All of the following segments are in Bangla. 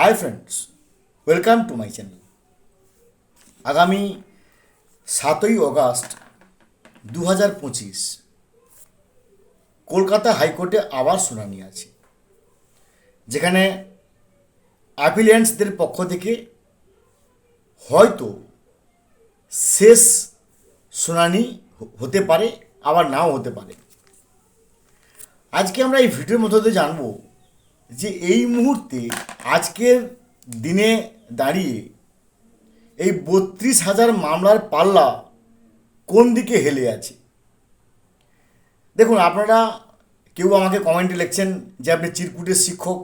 Hi friends welcome to my channel আগামী সাতই অগাস্ট দু হাজার পঁচিশ কলকাতা হাইকোর্টে আবার শুনানি আছে, যেখানে অ্যাপিলিয়েন্টসদের পক্ষ থেকে হয়তো শেষ শুনানি হতে পারে, আবার নাও হতে পারে। আজকে আমরা এই ভিডিওর মধ্য দিয়ে জানব যে এই মুহূর্তে আজকের দিনে দাঁড়িয়ে এই বত্রিশ হাজার মামলার পাল্লা কোন দিকে হেলে আছে? দেখুন, আপনারা কেউ আমাকে কমেন্টে লিখছেন যে আপনি চিরকুটের শিক্ষক,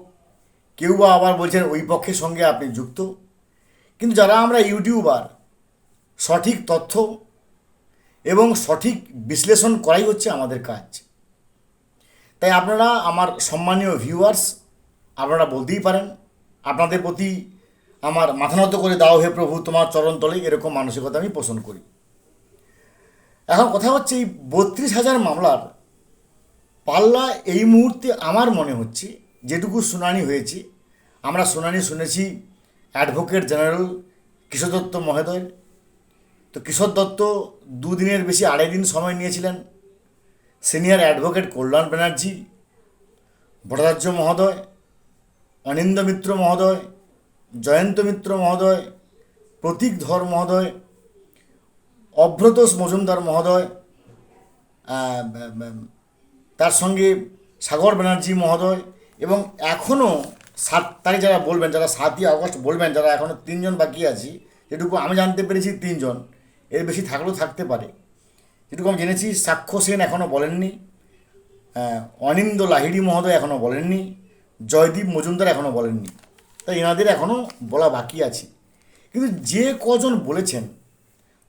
কেউ বা আবার বলছেন ওই পক্ষের সঙ্গে আপনি যুক্ত। কিন্তু যারা আমরা ইউটিউবার, সঠিক তথ্য এবং সঠিক বিশ্লেষণ করাই হচ্ছে আমাদের কাজ। তাই আপনারা, আমার সম্মানীয় ভিউয়ার্স আপনারা বলতেই পারেন, আপনাদের প্রতি আমার মাথা নত করে দাও হে প্রভু, তোমার চরণ তলে এরকম মানসিকতা আমি পোষণ করি। এখন কথা হচ্ছে এই বত্রিশ হাজার মামলার পাল্লা এই মুহূর্তে আমার মনে হচ্ছে, যেটুকু শুনানি হয়েছে, আমরা শুনানি শুনেছি অ্যাডভোকেট জেনারেল কিশোর দত্ত মহোদয় তো কিশোর দত্ত দুদিনের বেশি আড়াই দিন সময় নিয়েছিলেন। সিনিয়র অ্যাডভোকেট কল্যাণ ব্যানার্জি, ভট্টাচার্য মহোদয় অনিন্দ মিত্র মহোদয়, জয়ন্ত মিত্র মহোদয়, প্রতীক ধর মহোদয়, অভ্রতোষ মজুমদার মহোদয় তার সঙ্গে সাগর ব্যানার্জি মহোদয় এবং এখনও সাত তারিখ যারা বলবেন, যারা সাতই আগস্ট বলবেন, যারা এখনও তিনজন বাকি আছি, যেটুকু আমি জানতে পেরেছি তিনজন, এর বেশি থাকলেও থাকতে পারে। যেটুকু আমি জেনেছি, সাক্ষ্য সেন এখনও বলেননি অনিন্দ লাহিড়ি মহোদয় এখনও বলেননি জয়দীপ মজুমদার এখনও বলেননি। তাই এনাদের এখনও বলা বাকি আছে। কিন্তু যে কজন বলেছেন,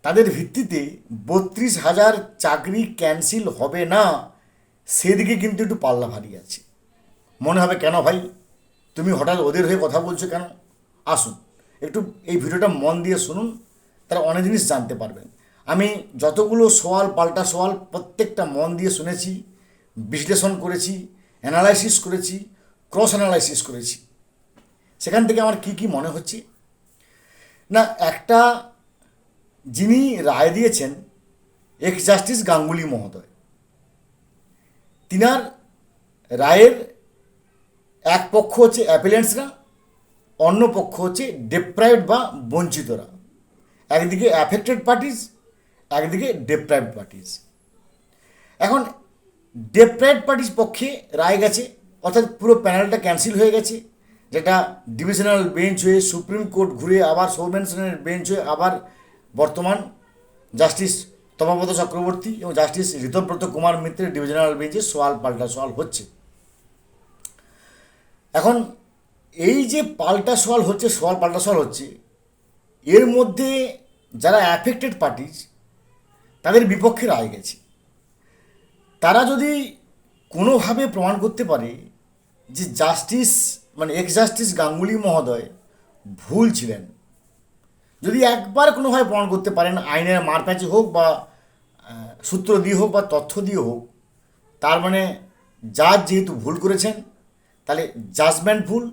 তাদের ভিত্তিতে বত্রিশ হাজার চাকরি ক্যান্সেল হবে না, সেদিকে কিন্তু একটু পাল্লা ভারী আছে। মনে হবে, কেন ভাই? তুমি হঠাৎ ওদের হয়ে কথা বলছো কেন? আসুন, একটু এই ভিডিওটা মন দিয়ে শুনুন, তারা অনেক জিনিস জানতে পারবেন। আমি যতগুলো সওয়াল, পাল্টা সওয়াল প্রত্যেকটা মন দিয়ে শুনেছি, বিশ্লেষণ করেছি অ্যানালাইসিস করেছি ক্রস অ্যানালাইসিস করেছি। সেখান থেকে আমার কি কি মনে হচ্ছে? না, একটা যিনি রায় দিয়েছেন, এক্স জাস্টিস গাঙ্গুলি মহোদয়, তিনার রায়ের এক পক্ষ হচ্ছে অ্যাপিলেন্টসরা, অন্য পক্ষ হচ্ছে ডেপ্রাইভড বা বঞ্চিতরা। একদিকে অ্যাফেক্টেড পার্টিস একদিকে ডেপ্রাইভড পার্টিস এখন ডেপ্রাইভড পার্টিস পক্ষে রায় গেছে অর্থাৎ পুরো প্যানেলটা ক্যান্সেল হয়ে গেছে, যেটা ডিভিশনাল বেঞ্চ হয়ে, সুপ্রিম কোর্ট ঘুরে আবার সৌমেনসনের বেঞ্চ হয়ে আবার বর্তমান জাস্টিস তমাপত চক্রবর্তী এবং জাস্টিস ঋতব্রত কুমার মিত্রের ডিভিশনাল বেঞ্চে সোয়াল পাল্টা সোয়াল হচ্ছে। এখন এই যে পাল্টা সোয়াল হচ্ছে, সোয়াল পাল্টা সোয়াল হচ্ছে, এর মধ্যে যারা অ্যাফেক্টেড পার্টিজ তাদের বিপক্ষে রায় গেছে। তারা যদি কোনোভাবে প্রমাণ করতে পারে যে জাস্টিস মানে এক্স জাস্টিস গাঙ্গুলি মহোদয় ভুল ছিলেন। যদি একবার কোনোভাবে প্রমাণ করতে পারেন, আইনের মারপ্যাচে হোক বা সূত্র দিয়ে হোক বা তথ্য দিয়ে হোক, তার মানে জাজ যেহেতু ভুল করেছেন, তাহলে জাজমেন্ট ভুল,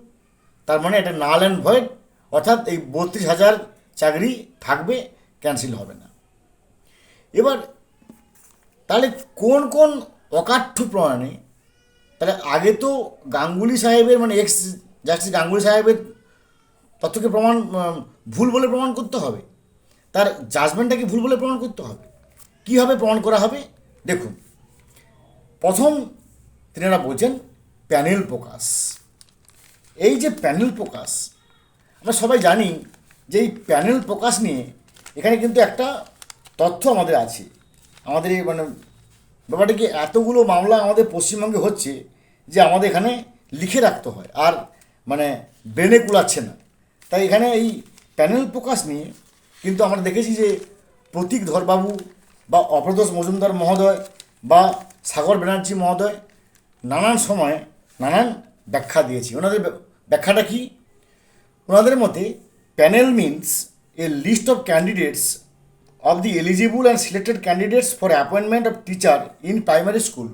তার মানে এটা নাল অ্যান্ড ভয়েড অর্থাৎ এই বত্রিশ হাজার চাকরি থাকবে ক্যান্সেল হবে না। এবার, তাহলে কোন কোন অকাঠ্য প্রমাণে তাহলে আগে তো গাঙ্গুলি সাহেবের মানে এক্স জাস্টিস গাঙ্গুলি সাহেবের তথ্যকে প্রমাণ ভুল বলে প্রমাণ করতে হবে। তার জাজমেন্টটাকে ভুল বলে প্রমাণ করতে হবে। কীভাবে প্রমাণ করা হবে? দেখুন, প্রথম তিনারা বলছেন প্যানেল প্রকাশ। এই যে প্যানেল প্রকাশ, আমরা সবাই জানি যে এই প্যানেল প্রকাশ নিয়ে এখানে কিন্তু একটা তথ্য আমাদের আছে। আমাদের মানে ব্যাপারটা কি এতগুলো মামলা আমাদের পশ্চিমবঙ্গে হচ্ছে যে আমাদের এখানে লিখে রাখতে হয়, আর মানে ব্রেনে কুলাচ্ছে না। তাই এখানে এই প্যানেল প্রকাশ নিয়ে কিন্তু আমরা দেখেছি যে প্রতীক ধরবাবু বা অপ্রদোষ মজুমদার মহোদয় বা সাগর ব্যানার্জি মহোদয় নানান সময় নানান ব্যাখ্যা দিয়েছি। ওনাদের ব্য- ব্যাখ্যাটা কি? ওনাদের মতে panel means a list of candidates of the eligible and selected candidates for appointment of teacher in primary school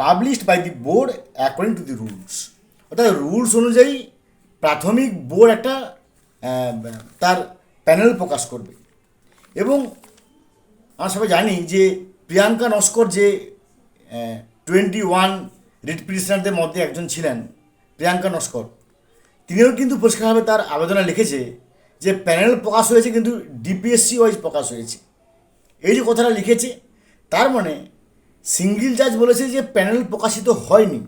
published by the board according to the rules অর্থাৎ রুলস অনুযায়ী প্রাথমিক বোর্ড একটা তার প্যানেল প্রকাশ করবে। এবং আমরা সবাই জানি যে প্রিয়াঙ্কা নস্কর যে টোয়েন্টি ওয়ান রিট পিটিশনারদের মধ্যে একজন ছিলেন, প্রিয়াঙ্কা নস্কর, তিনিও কিন্তু পরিষ্কারভাবে তার আবেদনে লিখেছে যে প্যানেল প্রকাশ হয়েছে কিন্তু ডিপিএসসি ওয়াইজ প্রকাশ হয়েছে। এই যে কথাটা লিখেছে, তার মানে সিঙ্গেল জাজ বলেছে যে প্যানেল প্রকাশিত হয়নি।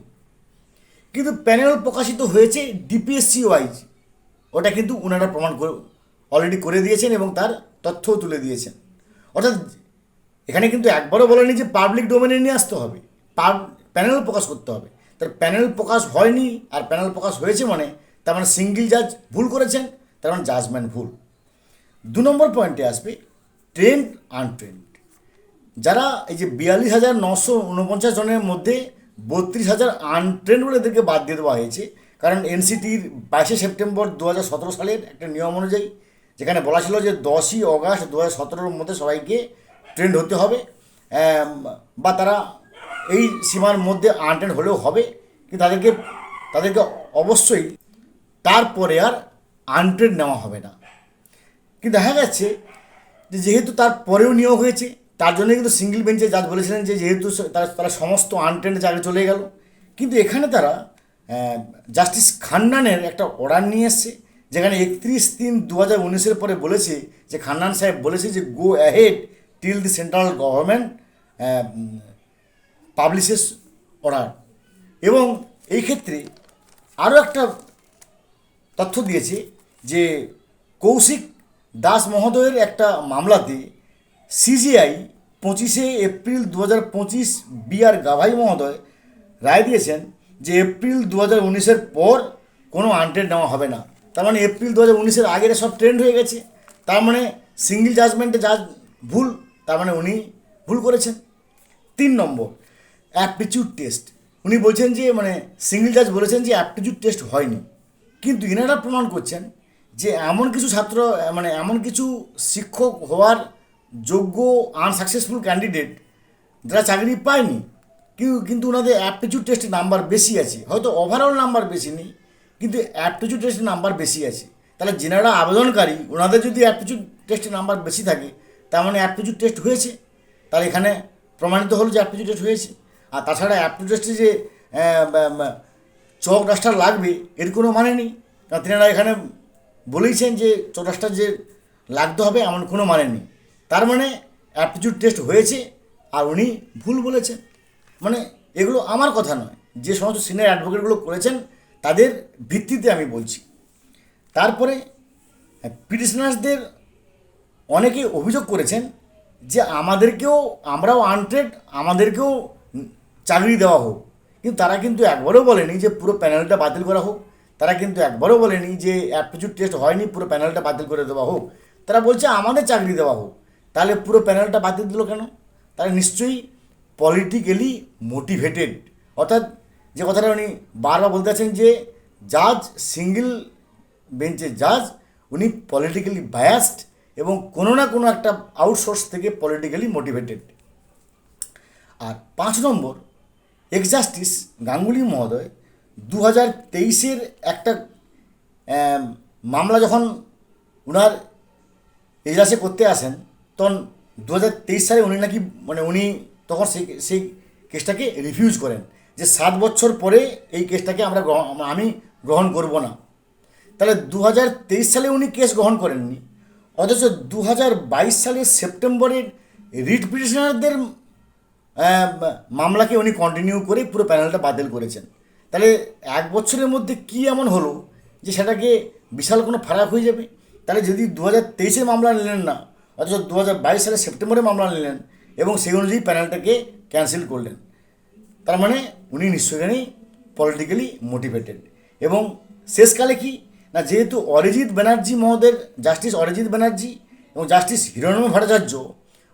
কিন্তু প্যানেল প্রকাশিত হয়েছে ডিপিএসসি ওয়াইজ ওটা কিন্তু ওনারা প্রমাণ করে অলরেডি করে দিয়েছেন এবং তার তথ্যও তুলে দিয়েছেন। অর্থাৎ এখানে কিন্তু একবারও বলেনি যে পাবলিক ডোমেনে নিয়ে আসতে হবে। প্যানেল প্রকাশ করতে হবে। তার প্যানেল প্রকাশ হয়নি আর প্যানেল প্রকাশ হয়েছে মানে তার মানে সিঙ্গেল জাজ ভুল করেছেন, তার মানে জাজমেন্ট ভুল। দু নম্বর পয়েন্টে আসবে ট্রেন্ড আনট্রেন্ড যারা এই যে বিয়াল্লিশ হাজার নশো উনপঞ্চাশ জনের মধ্যে বত্রিশ হাজার আনট্রেন্ড বলে এদেরকে বাদ দিয়ে দেওয়া হয়েছে। কারণ এনসিটির বাইশে সেপ্টেম্বর দু হাজার সতেরো সালের একটা নিয়ম অনুযায়ী যেখানে বলা ছিল যে দশই অগাস্ট দু হাজার সতেরোর মধ্যে সবাইকে ট্রেন্ড হতে হবে। বা তারা এই সীমার মধ্যে আনট্রেন্ড হলেও হবে। কিন্তু তাদেরকে তাদেরকে অবশ্যই তারপরে আর আনট্রেন্ড নেওয়া হবে না। কিন্তু দেখা যাচ্ছে যে যেহেতু তার পরেও নিয়োগ হয়েছে তার জন্য কিন্তু সিঙ্গেল বেঞ্চে জাজ বলেছিলেন যে যেহেতু তারা তারা সমস্ত আনটেন্ড চাকরি চলে গেল। কিন্তু এখানে তারা জাস্টিস খান্নানের একটা অর্ডার নিয়ে এসছে, যেখানে একত্রিশ তিন দু হাজার উনিশের পরে বলেছে যে খান্নান সাহেব বলেছে যে go ahead till the central government publishes order এবং এই ক্ষেত্রে আরও একটা তথ্য দিয়েছে যে কৌশিক দাস মহোদয়ের একটা মামলাতে সিজিআই পঁচিশে এপ্রিল দু হাজার পঁচিশ বি আর গাভাই মহোদয় রায় দিয়েছেন যে এপ্রিল দু হাজার উনিশের পর কোনো আনট্রেন্ড নেওয়া হবে না। তার মানে এপ্রিল দু হাজার উনিশের আগের সব ট্রেন্ড হয়ে গেছে। তার মানে সিঙ্গেল জাজমেন্টে যা ভুল, তার মানে উনি ভুল করেছেন। তিন নম্বর অ্যাপটিচিউড টেস্ট উনি বলছেন যে মানে সিঙ্গেল জাজ বলেছেন যে অ্যাপটিচিউড টেস্ট হয়নি। কিন্তু ইনারা প্রমাণ করছেন যে এমন কিছু ছাত্র মানে এমন কিছু শিক্ষক হওয়ার যোগ্য আনসাকসেসফুল ক্যান্ডিডেট যারা চাকরি পায়নি কিন্তু কিন্তু ওনাদের অ্যাপটিচিউড টেস্টে নাম্বার বেশি আছে। হয়তো ওভারঅল নাম্বার বেশি নেই, কিন্তু অ্যাপটিচিউড টেস্টের নাম্বার বেশি আছে। তাহলে যেনারা আবেদনকারী, ওনাদের যদি অ্যাপটিচিউড টেস্টের নাম্বার বেশি থাকে, তার মানে অ্যাপটিচিউড টেস্ট হয়েছে। তাহলে এখানে প্রমাণিত হলো যে অ্যাপটিচিউড টেস্ট হয়েছে। আর তাছাড়া অ্যাপটিচিউড টেস্টে যে চক ডাস্টার লাগবে, এর কোনো মানে নেই। কারণ তেনারা এখানে বলেইছেন যে চক ডাস্টার যে লাগতে হবে, এমন কোনো মানে নেই। তার মানে অ্যাপটিচিউড টেস্ট হয়েছে আর উনি ভুল বলেছেন। মানে এগুলো আমার কথা নয়। যে সমস্ত সিনিয়র অ্যাডভোকেটগুলো করেছেন, তাদের ভিত্তিতে আমি বলছি। তারপরে পিটিশনার্সদের অনেকে অভিযোগ করেছেন যে আমাদেরকেও আমরাও আনট্রেড আমাদেরকেও চাকরি দেওয়া হোক। কিন্তু তারা কিন্তু একবারও বলেনি যে পুরো প্যানেলটা বাতিল করা হোক। তারা কিন্তু একবারও বলেনি যে অ্যাপটিচিউড টেস্ট হয়নি, পুরো প্যানেলটা বাতিল করে দেওয়া হোক। তারা বলছে আমাদের চাকরি দেওয়া হোক। তাহলে পুরো প্যানেলটা বাতিল দিল কেন? তারা নিশ্চয়ই পলিটিক্যালি মোটিভেটেড অর্থাৎ যে কথাটা উনি বারবার বলতে আছেন যে জাজ সিঙ্গেল বেঞ্চের জাজ উনি পলিটিক্যালি বায়াসড এবং কোনো না কোনো একটা আউটসোর্স থেকে পলিটিক্যালি মোটিভেটেড আর পাঁচ নম্বর এক্স জাস্টিস গাঙ্গুলি মহোদয় দু হাজার তেইশের একটা মামলা যখন ওনার এজলাসে করতে আসেন তখন দু হাজার তেইশ সালে উনি নাকি মানে উনি তখন সেই সেই কেসটাকে রিফিউজ করেন যে সাত বছর পরে এই কেসটাকে আমরা আমি গ্রহণ করব না। তাহলে দু হাজার তেইশ সালে উনি কেস গ্রহণ করেননি, অথচ দু হাজার বাইশ সালের সেপ্টেম্বরের রিট পিটিশনারদের মামলাকে উনি কন্টিনিউ করে পুরো প্যানেলটা বাতিল করেছেন। তাহলে এক বছরের মধ্যে কি এমন হলো যে সেটাকে বিশাল কোনো ফারাক হয়ে যাবে? তাহলে যদি দু হাজার তেইশে মামলা নিলেন না অথচ দু হাজার বাইশ সালে সেপ্টেম্বরে মামলা নিলেন এবং সেই অনুযায়ী প্যানেলটাকে ক্যান্সেল করলেন। তার মানে উনি নিশ্চয়ই পলিটিক্যালি মোটিভেটেড এবং শেষকালে কি? না, যেহেতু অরিজিৎ ব্যানার্জি মহোদয়ের জাস্টিস অরিজিৎ ব্যানার্জি এবং জাস্টিস হিরণম ভট্টাচার্য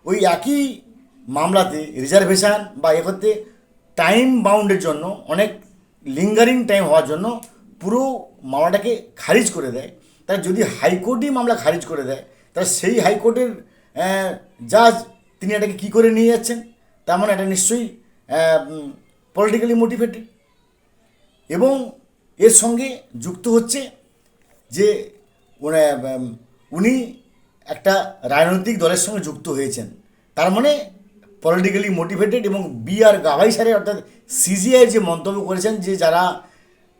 ওই একই মামলাতে রিজার্ভেশন বা এ করতে টাইম বাউন্ডের জন্য, অনেক লিঙ্গারিং টাইম হওয়ার জন্য পুরো মামলাটাকে খারিজ করে দেয়। তার যদি হাইকোর্টই মামলা খারিজ করে দেয় তাহলে সেই হাইকোর্টের জাজ তিনি এটাকে কী করে নিয়ে যাচ্ছেন? তার মানে এটা নিশ্চয়ই পলিটিক্যালি মোটিভেটেড এবং এর সঙ্গে যুক্ত হচ্ছে যে উনি- একটা রাজনৈতিক দলের সঙ্গে যুক্ত হয়েছেন। তার মানে পলিটিক্যালি মোটিভেটেড এবং বি আর গাভাই সাহেব অর্থাৎ সিজিআই যে মন্তব্য করেছেন যে যারা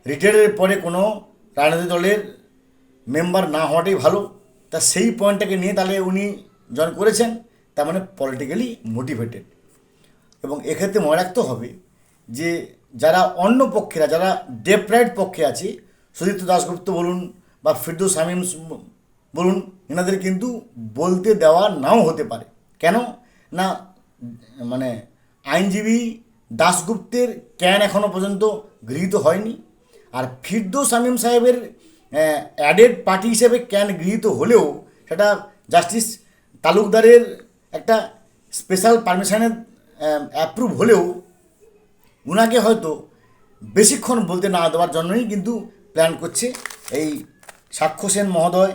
রিটায়ারের পরে কোনো রাজনৈতিক দলের মেম্বার না হওয়াটাই ভালো তা সেই পয়েন্টটাকে নিয়ে তাহলে উনি জয়েন করেছেন, তার মানে পলিটিক্যালি মোটিভেটেড এবং এক্ষেত্রে মনে রাখতে হবে যে যারা অন্য পক্ষেরা, যারা ডেপ্রাইড পক্ষে আছে, সুদীপ্ত দাশগুপ্ত বলুন বা ফিরদৌস শামীম বলুন, এনাদের কিন্তু বলতে দেওয়া নাও হতে পারে। কেন? না মানে আইনজীবী দাশগুপ্তের ক্যান এখনও পর্যন্ত গৃহীত হয়নি। আর ফিরদৌস শামীম সাহেবের অ্যাডেড পার্টি হিসেবে ক্যান গৃহীত হলেও সেটা জাস্টিস তালুকদারের একটা স্পেশাল পারমিশনের অ্যাপ্রুভ হলেও উনাকে হয়তো বেশিক্ষণ বলতে না দেওয়ার জন্যই কিন্তু প্ল্যান করছে এই সাক্ষ্য সেন মহোদয়,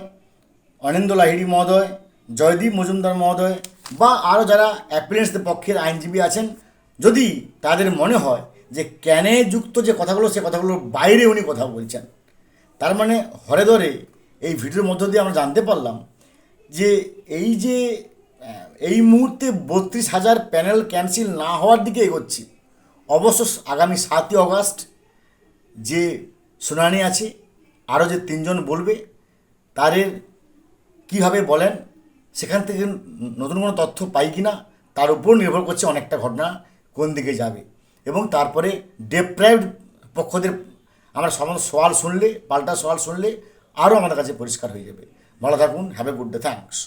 অনিন্দ লাহিড়ি মহোদয়, জয়দীপ মজুমদার মহোদয় বা আরও যারা অ্যাপিলেন্সদের পক্ষের আইনজীবী আছেন, যদি তাদের মনে হয় যে ক্যানে যুক্ত যে কথাগুলো, সে কথাগুলোর বাইরে উনি কথা বলছেন। তার মানে হরে ধরে এই ভিডিওর মধ্য দিয়ে আমরা জানতে পারলাম যে এই যে এই মুহূর্তে বত্রিশ হাজার প্যানেল ক্যান্সেল না হওয়ার দিকে এগোচ্ছি। অবশ্য আগামী সাতই অগাস্ট যে শুনানি আছে, আরও যে তিনজন বলবে, তাদের কীভাবে বলেন, সেখান থেকে নতুন কোনো তথ্য পাই কি না তার উপর নির্ভর করছে অনেকটা ঘটনা, কোন দিকে যাবে। এবং তারপরে ডেপ্রাইভড পক্ষদের আমরা সমস্ত সওয়াল শুনলে, পাল্টা সওয়াল শুনলে আরও আমাদের কাছে পরিষ্কার হয়ে যাবে। ভালো থাকুন have a good day thanks